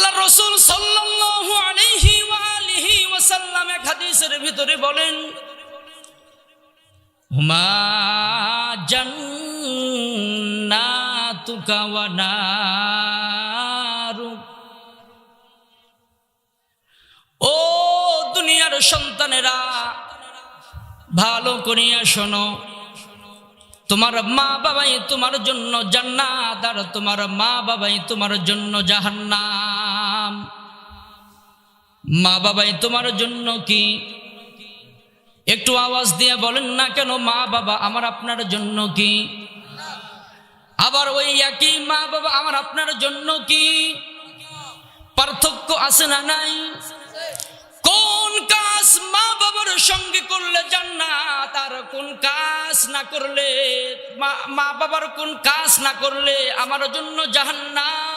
আল্লাহ রসুল সাল্লাল্লাহু এক হাদিসের ভিতরে বলেন ও দুনিয়ার সন্তানেরা, ভালো করিয়া শোনো, তোমার মা বাবাই তোমার জন্য জান্নাত আর তোমার মা বাবাই তোমার জন্য জাহান্নাম। মা বাবাই তোমার জন্য কি? একটু আওয়াজ দিয়ে বলেন না কেন মা বাবা আমার আপনার জন্য কি? আবার ওই একই মা বাবা আমার আপনার জন্য কি? পার্থক্য আছে না নাই? কোন কাজ মা বাবার সঙ্গে করলে জান্নাত আর কোন কাজ না করলে মা বাবার কোন কাজ না করলে আমার জন্য জাহান্নাম?